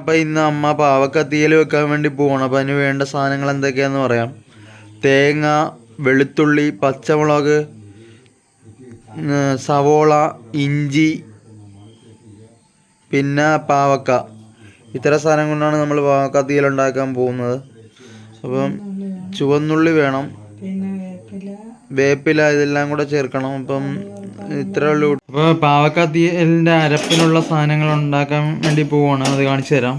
അപ്പം ഇന്ന് അമ്മ പാവക്കത്തിയിൽ തീയൽ വെക്കാൻ വേണ്ടി പോകണം അപ്പം അതിന് വേണ്ട സാധനങ്ങൾ എന്തൊക്കെയാന്ന് പറയാം. തേങ്ങ വെളുത്തുള്ളി പച്ചമുളക് സവോള ഇഞ്ചി പിന്നെ പാവക്ക. ഇത്തരം സാധനം കൊണ്ടാണ് നമ്മൾ പാവക്ക തീയൽ ഉണ്ടാക്കാൻ പോകുന്നത്. അപ്പം ചുവന്നുള്ളി വേണം. വേപ്പില ഇതെല്ലാം കൂടെ ചേർക്കണം. അപ്പം ഇത്രേ ഉള്ളൂ. അപ്പോൾ പാവക്ക തീയലിന്റെ അരപ്പിനുള്ള സാധനങ്ങൾ ഉണ്ടാക്കാൻ വേണ്ടി പോവാണ്. അത് കാണിച്ചു തരാം.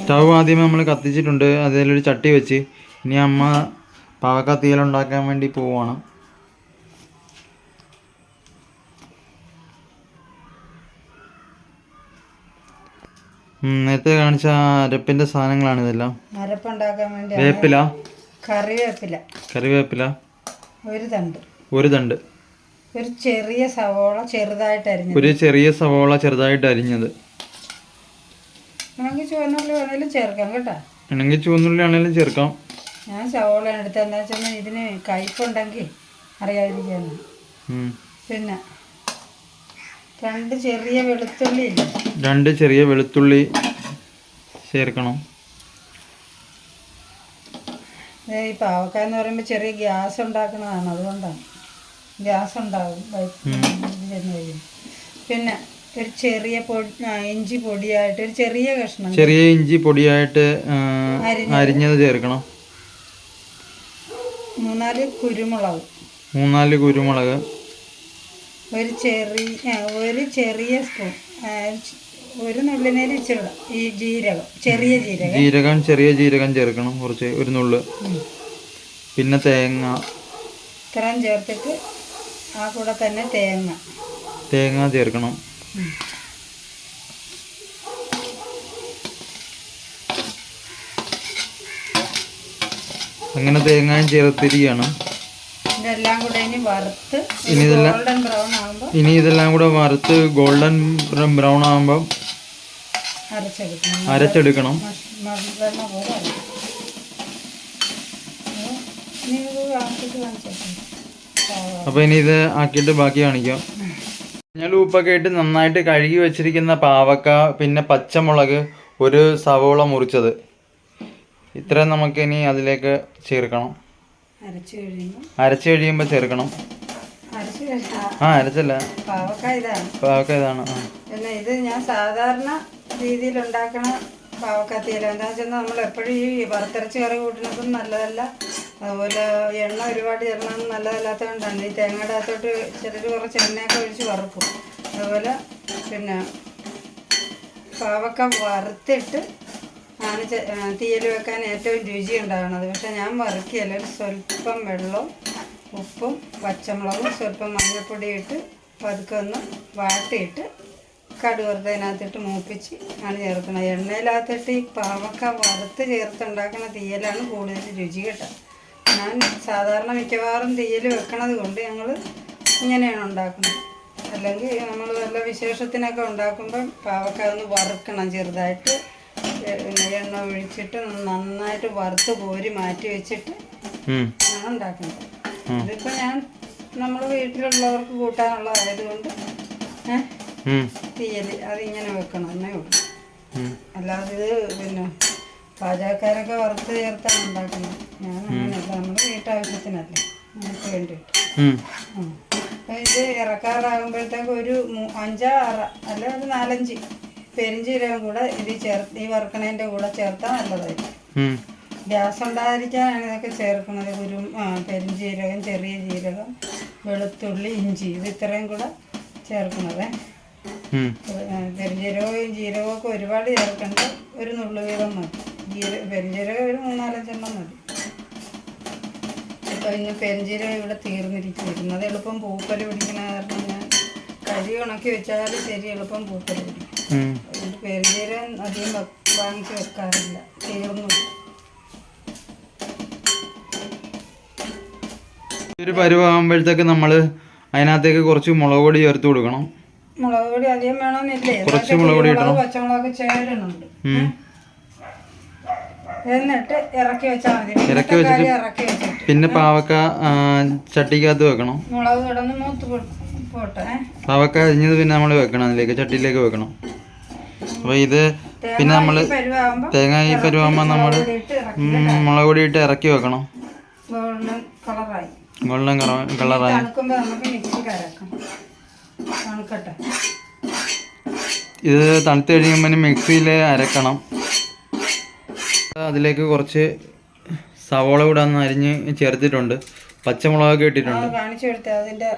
സ്റ്റൗ ആദ്യം ആദ്യമേ നമ്മൾ കത്തിച്ചിട്ടുണ്ട്. അതിലൊരു ചട്ടി വെച്ച്. ഇനി അമ്മ പാവക്ക തീയൽ ഉണ്ടാക്കാൻ വേണ്ടി പോവാണ്. നേരത്തെ കാണിച്ച അരപ്പിന്റെ സാധനങ്ങളാണ് ഇതെല്ലാം. വേപ്പില. കറിവേപ്പില. കറിവേപ്പില. ഒരു തണ്ട്. ഒരു തണ്ട്. ഒരു ചെറിയ സവോള ചെറുതായിട്ട് അരിഞ്ഞത്. ഒരു ചെറിയ സവോള ചെറുതായിട്ട് അരിഞ്ഞത്. നമുക്ക് ചുവന്നുള്ളി വേണേലും ചേർക്കാം കേട്ടോ. വേണമെങ്കിൽ ചുവന്നുള്ളി ആണെങ്കിലും ചേർക്കാം. ഞാൻ സവോള എടുത്ത് എന്താ വെച്ചാൽ ഇതിന് കയ്പുണ്ടെങ്കിൽ അറിയാതിരിക്കാനാണ് പിന്നെ രണ്ട് ചെറിയ വെളുത്തുള്ളി രണ്ട് ചെറിയ വെളുത്തുള്ളി ചേർക്കണം. ഈ പാവക്ക എന്ന് പറയുമ്പോൾ ചെറിയ ഗ്യാസ് ഉണ്ടാക്കുന്നതാണ് അതുകൊണ്ടാണ്. ഗ്യാസ് ഉണ്ടാകും വയറ്റ് ചെന്ന് കഴിയും. പിന്നെ ഒരു ചെറിയ പൊടി ഇഞ്ചി പൊടിയായിട്ട് ഒരു ചെറിയ കഷ്ണം ചെറിയ ഇഞ്ചി പൊടിയായിട്ട് അരിഞ്ഞത്. ചേർക്കണം. മൂന്നാൽ കുരുമുളക്. മൂന്നാൽ കുരുമുളക്. ഒരു ചെറിയ ഒരു ചെറിയ സ്പൂൺ ഒരു നുള്ളിനേര് ഇച്ചിരി ഈ ജീരകം ചെറിയ ജീരകം. ജീരകം ചെറിയ ജീരകം ചേർക്കണം കുറച്ച് ഒരു നുള്ള്. പിന്നെ തേങ്ങ. ഇത്രയും ചേർത്തിട്ട് ആ കൂടെ തന്നെ തേങ്ങ. തേങ്ങ ചേർക്കണം. അങ്ങനെ തേങ്ങയും ചേർത്തിരിക്കണം ഇതെല്ലാം കൂടെ ഇനി വറുത്ത് ഇനി ഇതെല്ലാം- ഗോൾഡൻ ബ്രൗൺ ആകുമ്പോൾ ഇനി ഇതെല്ലാം കൂടെ വറുത്ത് ഗോൾഡൻ ബ്രൗൺ ആകുമ്പോൾ അരച്ചെടുക്കണം. അരച്ചെടുക്കണം. പോലെ അരക്കണം അത് ഇനി ഇത് ആക്കിയിട്ട് ബാക്കി കാണിക്കാം. ഞാൻ ഉപ്പൊക്കെ ഇട്ട് നന്നായിട്ട് കഴുകി വെച്ചിരിക്കുന്ന പാവക്ക പിന്നെ പച്ചമുളക് ഒരു സവോള മുറിച്ചത്. ഇത്രയും നമുക്ക് ഇനി അതിലേക്ക് ചേർക്കണം. അരച്ചു കഴിയുമ്പോൾ ചേർക്കണം. ആ അരച്ചല്ല. പാവക്ക ഇതാണ്. ഇത് ഞാൻ സാധാരണ രീതിയിൽ ഉണ്ടാക്കണ പാവക്കത്തിയില. എന്താ വെച്ചാൽ നമ്മൾ എപ്പോഴും ഈ വറുത്തരച്ച് കറി കൂട്ടുന്നതും നല്ലതല്ല. അതുപോലെ എണ്ണ ഒരുപാട് ചേർന്നതും നല്ലതല്ലാത്തത് കൊണ്ടാണ് ഈ തേങ്ങയുടെ അകത്തോട്ട് ചിലർ കുറച്ച് എണ്ണയൊക്കെ ഒഴിച്ച് വറുക്കും. അതുപോലെ പിന്നെ പാവക്ക വറുത്തിട്ട് ആണ് തീയൽ വെക്കാൻ ഏറ്റവും രുചി ഉണ്ടാകുന്നത് പക്ഷെ ഞാൻ വറുക്കിയല്ല. ഒരു സ്വല്പം വെള്ളവും ഉപ്പും പച്ചമുളകും സ്വല്പം മഞ്ഞൾപ്പൊടി ഇട്ട് പതുക്കെ ഒന്ന് വാട്ടിയിട്ട് കടുവറുത്തതിനകത്തിട്ട് മൂപ്പിച്ച് ആണ് ചേർക്കുന്നത്. എണ്ണയിലകത്തിട്ട് ഈ പാവക്ക വറുത്ത് ചേർത്തുണ്ടാക്കുന്ന തീയലാണ് കൂടുതൽ രുചി കേട്ടോ. ഞാൻ സാധാരണ മിക്കവാറും തീയൽ വെക്കണത് കൊണ്ട് ഞങ്ങൾ ഇങ്ങനെയാണ് ഉണ്ടാക്കുന്നത്. അല്ലെങ്കിൽ നമ്മൾ നല്ല വിശേഷത്തിനൊക്കെ ഉണ്ടാക്കുമ്പം പാവക്ക ഒന്ന് വറുക്കണം ചെറുതായിട്ട്. എണ്ണ ഒഴിച്ചിട്ട് നന്നായിട്ട് വറുത്ത് കോരി മാറ്റി വെച്ചിട്ട് ആണ് ഉണ്ടാക്കുന്നത്. ഇതിപ്പോൾ ഞാൻ നമ്മൾ വീട്ടിലുള്ളവർക്ക് കൂട്ടാനുള്ളതായതുകൊണ്ട് ഏഹ്. തീയൽ അതിങ്ങനെ വെക്കണം എന്നേ ഉള്ളൂ. അല്ലാതെ ഇത് പിന്നെ പാചകക്കാരൊക്കെ വറുത്ത് ചേർത്താണ് ഉണ്ടാക്കുന്നത്. ഞാൻ അങ്ങനെയല്ല നമ്മുടെ വീട്ടാവശ്യത്തിനല്ലേ. നമുക്ക് വേണ്ടിയിട്ട്. അപ്പൊ ഇത് ഇറക്കാറാകുമ്പോഴത്തേക്ക് ഒരു അഞ്ചാറ് അഞ്ചോ ആറ് അല്ല ഒരു നാലഞ്ച് പെരിഞ്ചീരകം കൂടെ ഇത് ചേർത്ത് ഈ വറുക്കണേന്റെ കൂടെ ചേർത്താൽ നല്ലതായിരിക്കും. ഗ്യാസ് ഉണ്ടായിരിക്കാനാണ് ഇതൊക്കെ ചേർക്കുന്നത്. ഒരു പെരിഞ്ചീരകം ചെറിയ ജീരകം വെളുത്തുള്ളി ഇഞ്ചി ഇത് ഇത്രയും കൂടെ ചേർക്കുന്നത്. പെരിഞ്ജീരകവും ജീരകവും ഒക്കെ ഒരുപാട് ചേർക്കേണ്ട ഒരു നുള്ളു വീതം മതി. ജീര പെരിഞ്ജീരകം ഒരു മൂന്നാലഞ്ചെണ്ണം മതി. ഇപ്പം ഇന്ന് പെരിഞ്ജീരകം ഇവിടെ തീർന്നിരിക്കുന്നു. അത് എളുപ്പം പൂപ്പൽ പിടിക്കണ കാരണം ഞാൻ കരി ഉണക്കി വെച്ചാൽ ശരി എളുപ്പം പൂപ്പൽ പിടിക്കും. പെരിഞ്ജീരകം അധികം വാങ്ങിച്ച് വെക്കാറില്ല. തീർന്നു. ഒരു പരുവാകുമ്പോഴത്തേക്ക് നമ്മൾ അതിനകത്തേക്ക് കുറച്ച് മുളക് പൊടി ചേർത്ത് കൊടുക്കണം. മുളക് പൊടി അധികം വേണമെന്നില്ലേ. കുറച്ച് മുളക് പൊടി ഇടണം. പച്ചമുളക് ചേരുന്നുണ്ട് എന്നിട്ട് ഇറക്കി വെച്ചാൽ മതി. ഇറക്കി വെച്ചിട്ട് ഇറക്കി വെച്ചിട്ട്. പിന്നെ പാവക്ക ചട്ടിക്കകത്ത് വെക്കണം? മുളക് കിടന്ന് മൂത്ത് പോട്ടെ. പാവക്ക അരിഞ്ഞത് പിന്നെ നമ്മൾ വെക്കണം അതിലേക്ക് ചട്ടിയിലേക്ക് വെക്കണം. അപ്പോൾ ഇത് പിന്നെ നമ്മൾ തേങ്ങ ഈ പരുവാകുമ്പോൾ നമ്മൾ മുളക് പൊടി ഇട്ട് ഇറക്കി വെക്കണം. ഗോൾഡൻ കളറായി. ഗോൾഡൻ കളറായി. തണുക്കട്ടെ. ഇത് തണുത്ത് കഴിയുമ്പോൾ മിക്സിയിൽ അരക്കണം. അതിലേക്ക് കുറച്ച് സവോള കൂടെ ഒന്ന് അരിഞ്ഞ് ചേർത്തിട്ടുണ്ട്. പച്ചമുളകൊക്കെ ഇട്ടിട്ടുണ്ട്. കാണിച്ചു അതിന്റെ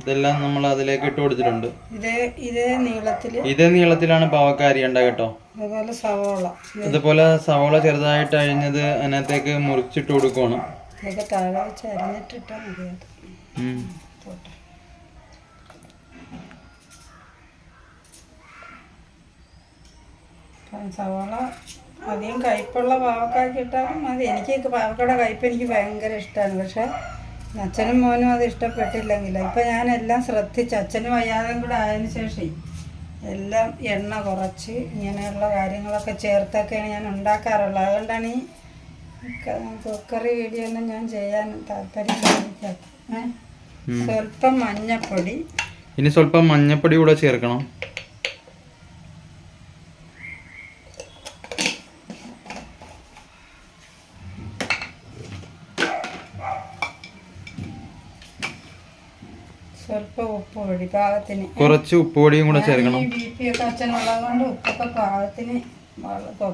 ഇതെല്ലാം നമ്മൾ അതിലേക്ക് ഇട്ട് കൊടുത്തിട്ടുണ്ട്. ഇതേ ഇതേ നീളത്തിൽ ഇതേ നീളത്തിലാണ് പാവക്ക അരിയേണ്ട കേട്ടോ. അതുപോലെ സവോള. ഇതുപോലെ സവോള ചെറുതായിട്ട് അരിഞ്ഞത് അതിനകത്തേക്ക് മുറിച്ചിട്ട് കൊടുക്കുവാണ് ഇതൊക്കെ താഴെ വെച്ച് അരിഞ്ഞിട്ടിട്ടാൽ മതി അത് ഉം. പോട്ടെ അപ്പം സവാള അധികം കയ്പുള്ള പാവക്കായ്ക്ക് ഇട്ടാലും മതി. എനിക്ക് പാവക്കയുടെ കയ്പ് എനിക്ക് ഭയങ്കര ഇഷ്ടമാണ് പക്ഷെ അച്ഛനും മോനും അത് ഇഷ്ടപ്പെട്ടില്ലെങ്കിൽ ഇപ്പം ഞാനെല്ലാം ശ്രദ്ധിച്ച് അച്ഛനും വയ്യാതെയും കൂടെ ആയതിന് ശേഷം എല്ലാം എണ്ണ കുറച്ച് ഇങ്ങനെയുള്ള കാര്യങ്ങളൊക്കെ ചേർത്തൊക്കെയാണ് ഞാൻ ഉണ്ടാക്കാറുള്ളത്. അതുകൊണ്ടാണ് ഈ കുക്കറി വീഡിയോ ഒന്നും ഞാൻ ചെയ്യാൻ താല്പര്യം കാണിക്കാത്തത്. സ്വല്പം മഞ്ഞപ്പൊടി. ഇനി സ്വല്പം മഞ്ഞപ്പൊടി കൂടെ ചേർക്കണം സ്വല്പം ഉപ്പ് പൊടി പാകത്തിന് കുറച്ച് ഉപ്പുപൊടിയും കൂടെ ചേർക്കണം. ബി പി ഒക്കെ അച്ഛനുള്ളത് കൊണ്ട് ഉപ്പൊക്കെ പാകത്തിന്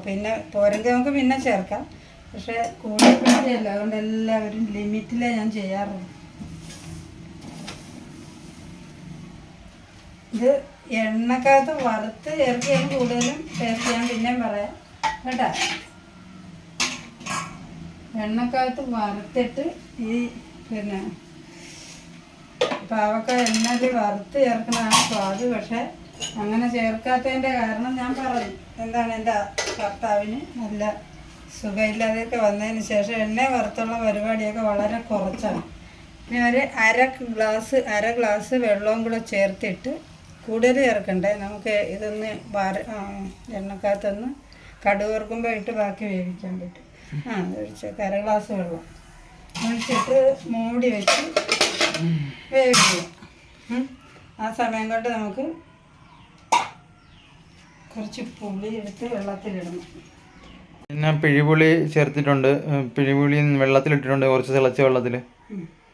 പിന്നെ പോരെങ്കിൽ നമുക്ക് പിന്നെ ചേർക്കാം. പക്ഷെ കൂടുതലല്ല അതുകൊണ്ട് എല്ലാവരും ലിമിറ്റിലേ ഞാൻ ചെയ്യാറുള്ളൂ ഇത് എണ്ണക്കകത്ത് വറുത്ത് ചേർക്കുകയാണ് കൂടുതലും ടേസ്റ്റ് ഞാൻ പിന്നെയും പറയാം. കേട്ടാ? എണ്ണക്കകത്ത് വറുത്തിട്ട് ഈ പിന്നെ പാവക്ക എണ്ണയിൽ വറുത്ത് ചേർക്കുന്നതാണ് സ്വാദ്. പക്ഷെ അങ്ങനെ ചേർക്കാത്തതിന്റെ കാരണം ഞാൻ പറഞ്ഞു. എന്താണ് എന്റെ ഭർത്താവിന് നല്ല സുഖമില്ലാതെയൊക്കെ വന്നതിന് ശേഷം എണ്ണ വറുത്തുള്ള പരിപാടിയൊക്കെ വളരെ കുറച്ചാണ്. ഇനി ഒരു അര ഗ്ലാസ് അര ഗ്ലാസ് വെള്ളവും കൂടെ ചേർത്തിട്ട് കൂടുതൽ ചേർക്കണ്ടേ? നമുക്ക് ഇതൊന്ന് വര എണ്ണക്കകത്തൊന്ന് കടുക് വറുക്കുമ്പോൾ ഇട്ട് ബാക്കി വേവിക്കാൻ പറ്റും. ആ ഒഴിച്ചേക്ക് അര ഗ്ലാസ് വെള്ളം. ഒഴിച്ചിട്ട് മൂടി വെച്ച് വേവിക്കുക. ആ സമയം കൊണ്ട് നമുക്ക് കുറച്ച് പുളി എടുത്ത് വെള്ളത്തിലിടണം. പിന്നെ പിഴിപുളി ചേർത്തിട്ടുണ്ട്. പിഴിപുളി വെള്ളത്തിലിട്ടിട്ടുണ്ട് കുറച്ച് തിളച്ച വെള്ളത്തിൽ.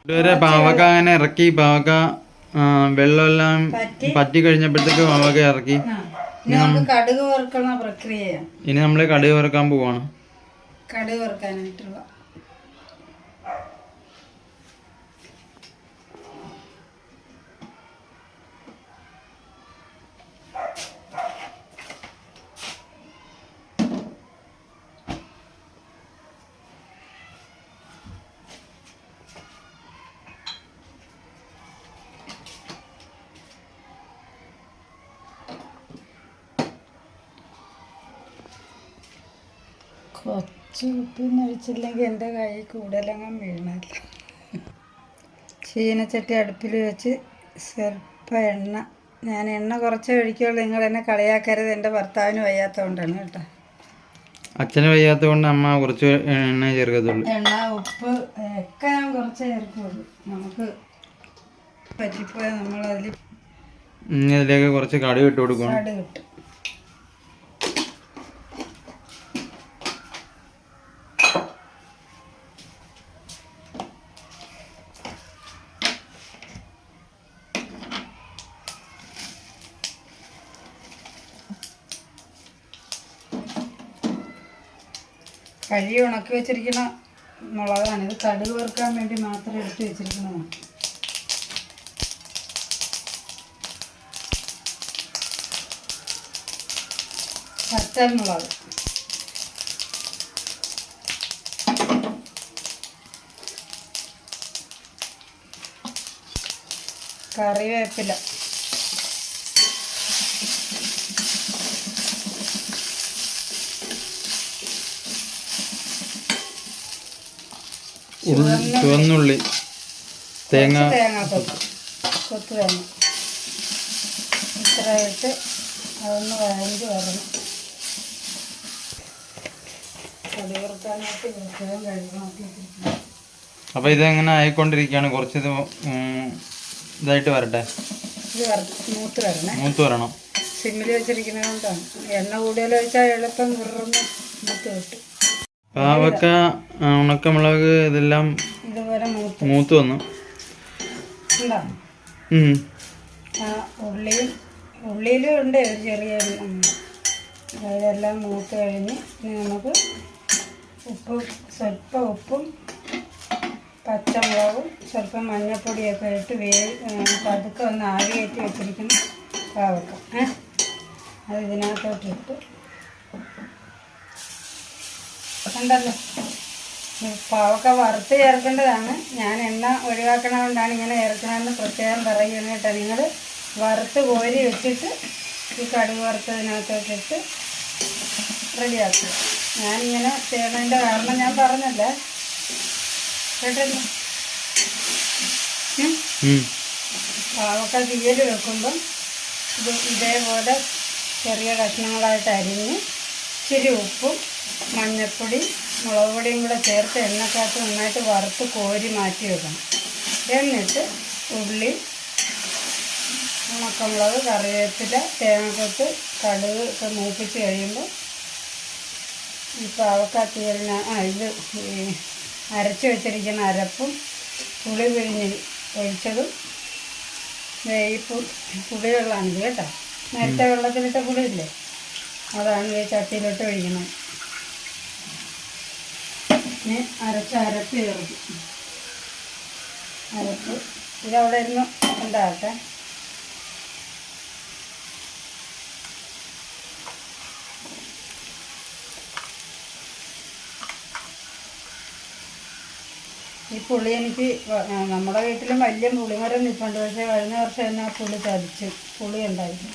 ഇതുവരെ പാവക്ക അങ്ങനെ ഇറക്കി പാവക്ക ആ, വെള്ളമെല്ലാം പറ്റി. കഴിഞ്ഞപ്പോഴത്തേക്ക് പാവക്ക ഇറക്കി. കടുക് വറുക്കുന്ന പ്രക്രിയയാണ്. ഇനി നമ്മൾ കടുക് വറുക്കാൻ പോവാണ്. കടുക് വറുക്കാനായിട്ടുള്ള കൊച്ചു ഉപ്പ് ഒഴിച്ചില്ലെങ്കിൽ എന്റെ കൈ കൂടുതലങ്ങ് വീണല്ല ചീനച്ചട്ടി അടുപ്പിൽ വെച്ച് സ്വൽപ്പ എണ്ണ. ഞാൻ എണ്ണ കുറച്ചേ ഒഴിക്കുള്ളൂ. നിങ്ങൾ എന്നെ കളിയാക്കരുത്. എന്റെ ഭർത്താവിന് വയ്യാത്തതുകൊണ്ടാണ് കേട്ടോ. അച്ഛന് വയ്യാത്ത കൊണ്ട് അമ്മ കുറച്ച് എണ്ണ ചേർക്കത്തുള്ളൂ. എണ്ണ ഉപ്പ് ഒക്കെ ഞാൻ കുറച്ച് ചേർക്കുള്ളൂ. നമുക്ക് പറ്റിപ്പോയാൽ നമ്മളതിൽ ഇനി അതിലേക്ക് കുറച്ച് കടുക് ഇട്ട് കൊടുക്കണം. കടി കിട്ടും കഴുകി ഉണക്കി വെച്ചിരിക്കുന്ന മുളകാണ്. ഇത് കടുക് വറുക്കാൻ വേണ്ടി മാത്രം എടുത്ത് വെച്ചിരിക്കുന്നതാണ് പച്ചമുളക്. കറിവേപ്പില. ചുവന്നുള്ളി തേങ്ങ. അപ്പൊ കൊത്ത് തേങ്ങ. അതൊന്ന് വഴഞ്ഞ് വരണം. അപ്പോൾ ഇതെങ്ങനെ ആയിക്കൊണ്ടിരിക്കുകയാണ്? കുറച്ച് ഇത് ഇതായിട്ട് വരട്ടെ? മൂത്ത് വരണേ. മൂത്ത് വരണം. സിമ്മിൽ വെച്ചിരിക്കുന്നത് കൊണ്ടാണ്. എണ്ണ കൂടുതൽ വെച്ചാൽ എളുപ്പം വിറന്ന് മൂത്ത് കിട്ടും. പാവക്ക ഉണക്കമുളക് ഇതെല്ലാം മൂത്ത് വന്നു. ഉള്ളിയും ഉള്ളിയിലും ഉണ്ട് ഒരു ചെറിയ ഇതെല്ലാം മൂത്ത് കഴിഞ്ഞ് ഇനി നമുക്ക് ഉപ്പ് സ്വല്പം ഉപ്പും പച്ചമുളകും സ്വല്പം മഞ്ഞപ്പൊടിയൊക്കെ ഇട്ട് വേ പതുക്കെ ഒന്ന് ആവി കയറ്റി വെച്ചിരിക്കുന്ന പാവക്ക. അത് ഇതിനകത്തോട്ടിട്ട് ഉണ്ടല്ലോ. പാവൊക്കെ വറുത്ത് ചേർക്കേണ്ടതാണ്. ഞാൻ എണ്ണ ഒഴിവാക്കണതുകൊണ്ടാണ് ഇങ്ങനെ ചേർക്കണമെന്ന് പ്രത്യേകം പറയുന്നത് കേട്ടോ നിങ്ങൾ വറുത്ത് കോരി വെച്ചിട്ട് ഈ കടുക് വറുത്തതിനകത്തോട്ടിട്ട് റെഡിയാക്കുക ഞാനിങ്ങനെ ചെയ്യണതിന്റെ കാരണം ഞാൻ പറഞ്ഞല്ലേ? കേട്ടല്ലോ. പാവക്ക തീയൽ വെക്കുമ്പം ഇത് ഇതേപോലെ ചെറിയ കഷ്ണങ്ങളായിട്ട് അരിഞ്ഞ് ഇച്ചിരി ഉപ്പും മഞ്ഞൾപ്പൊടി മുളക് പൊടിയും കൂടെ ചേർത്ത് എണ്ണക്കകത്ത് നന്നായിട്ട് വറുത്ത് കോരി മാറ്റി വെക്കണം. എന്നിട്ട് ഉള്ളി ഉണക്കമുളക് കറിവേപ്പില തേങ്ങക്കൊത്ത് കടുക് ഒക്കെ മൂപ്പിച്ച് കഴിയുമ്പോൾ ഈ പാവക്ക വരുന്ന ആ ഇത് അരച്ച് വെച്ചിരിക്കുന്ന അരപ്പും പുളി പിഴിഞ്ഞ് ഒഴിച്ചതും ഈ പുളിവെള്ളമാണിത് കേട്ടോ. നേരത്തെ വെള്ളത്തിലിട്ട പുളിയില്ലേ? അതാണ് ഈ ചട്ടിയിലോട്ട് ഒഴിക്കണം ഇനി അരച്ച് അരപ്പ് ചേർക്കും അരപ്പ് ഇത് അവിടെ ഇരുന്ന് ഉണ്ടാകട്ടെ. ഈ പുളി എനിക്ക് നമ്മുടെ വീട്ടിലും വലിയ പുളിമരം നിൽപ്പുണ്ട് പക്ഷേ കഴിഞ്ഞ വർഷം തന്നെ ആ പുളി ചതിച്ച്. പുളി ഉണ്ടായിരുന്നു.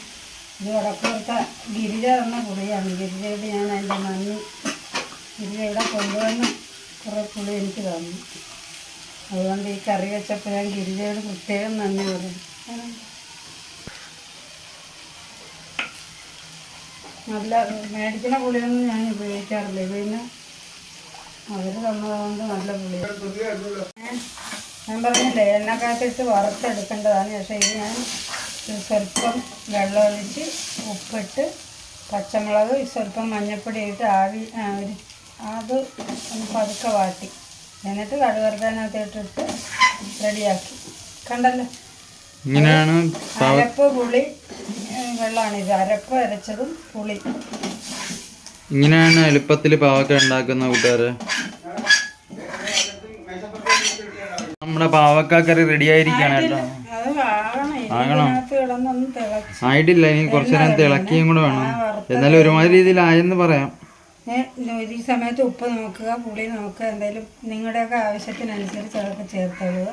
ഇത് വടക്കുപുറത്ത ഗിരിജ തന്ന പുളിയാണ്. ഗിരിജയുടെ ഞാൻ അതിന്റെ നന്ദി ഗിരിജയുടെ കൊണ്ടുവന്ന് കുറേ പുളി എനിക്ക് തന്നു. അതുകൊണ്ട് ഈ കറി വെച്ചപ്പോൾ ഞാൻ ഗിരിജയോട് പ്രത്യേകം നന്ദി പറയും നല്ല മേടിക്കുന്ന പുളിയൊന്നും ഞാൻ ഉപയോഗിക്കാറില്ല. പിന്നെ അവർ തന്നതുകൊണ്ട് നല്ല പുളി ഞാൻ പറഞ്ഞില്ലേ എണ്ണക്കകത്തിട്ട് വറുത്തെടുക്കേണ്ടതാണ്. പക്ഷേ ഇത് ഞാൻ സ്വല്പം വെള്ളം ഒഴിച്ച് ഉപ്പിട്ട് പച്ചമുളക് സ്വല്പം മഞ്ഞൾപ്പൊടി ഇട്ട് ആവി ഒരു അത് ഒന്ന് പതുക്കെ വാട്ടി. എന്നിട്ട് കടുകറുക്കാനകത്തിട്ടിട്ട് റെഡിയാക്കി. കണ്ടല്ലോ? ഇങ്ങനെയാണ് അരപ്പ് പുളി വെള്ളമാണ് ഇത്. അരപ്പ് അരച്ചതും പുളി. ഇങ്ങനെയാണ് എളുപ്പത്തിൽ പാവക്ക ഉണ്ടാക്കുന്ന കൂട്ടുകാര്. നമ്മുടെ പാവക്ക കറി റെഡി ആയിരിക്കാണ് കേട്ടോ. ആകണം ആയിട്ടില്ല. ഇനി കുറച്ചു നേരം തിളക്കിയും കൂടെ വേണം. എന്നാലും ഒരുമാതിരി രീതിയിലായെന്ന് പറയാം. ഏ, ഈ സമയത്ത് ഉപ്പ് നോക്കുക പുളി നോക്കുക എന്തായാലും നിങ്ങളുടെയൊക്കെ ആവശ്യത്തിനനുസരിച്ച് അതൊക്കെ ചേർത്തോളുക.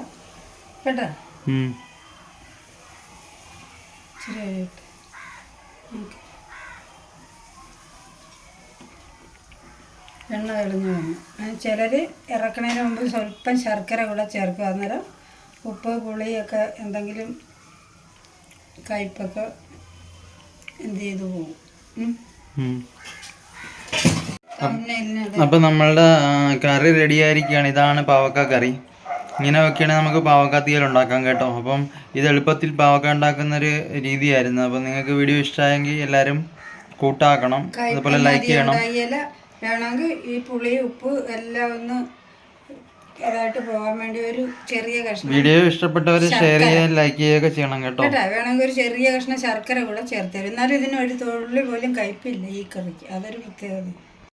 കേട്ടോ. ഇച്ചിരി എണ്ണ തെളിഞ്ഞു വന്നു. ചിലർ ഇറക്കണതിന് മുമ്പ് സ്വല്പം ശർക്കര കൂടെ ചേർക്കുക. അന്നേരം ഉപ്പ് പുളിയൊക്കെ എന്തെങ്കിലും കയ്പൊക്കെ എന്ത് ചെയ്തു പോകും. അപ്പൊ നമ്മളുടെ കറി റെഡി ആയിരിക്കുകയാണ്. ഇതാണ് പാവക്ക കറി. ഇങ്ങനെ വെക്കുകയാണെങ്കിൽ നമുക്ക് പാവക്ക തീയൽ ഉണ്ടാക്കാം കേട്ടോ. അപ്പം ഇത് എളുപ്പത്തിൽ പാവക്ക ഉണ്ടാക്കുന്ന ഒരു രീതിയായിരുന്നു. അപ്പം നിങ്ങൾക്ക് വീഡിയോ ഇഷ്ടമായെങ്കിൽ എല്ലാവരും കൂട്ടാക്കണം. അതുപോലെ ലൈക്ക് ചെയ്യണം. വേണമെങ്കിൽ ഈ പുളി ഉപ്പ് എല്ലാം ഒന്ന് ഇതായിട്ട് പോകാൻ വേണ്ടി ഒരു ചെറിയ കഷ്ണം. വീഡിയോ ഇഷ്ടപ്പെട്ടവർ ഷെയർ ചെയ്യാൻ ലൈക്ക് ചെയ്യുകയൊക്കെ ചെയ്യണം കേട്ടോ. വേണമെങ്കിൽ ഒരു ചെറിയ കഷ്ണം ശർക്കര കൂടെ ചേർത്ത് തരും. എന്നാലും ഇതിന് ഒരു തൊഴിൽ പോലും കയ്പില്ല ഈ കറിക്ക്. അതൊരു പ്രത്യേകത.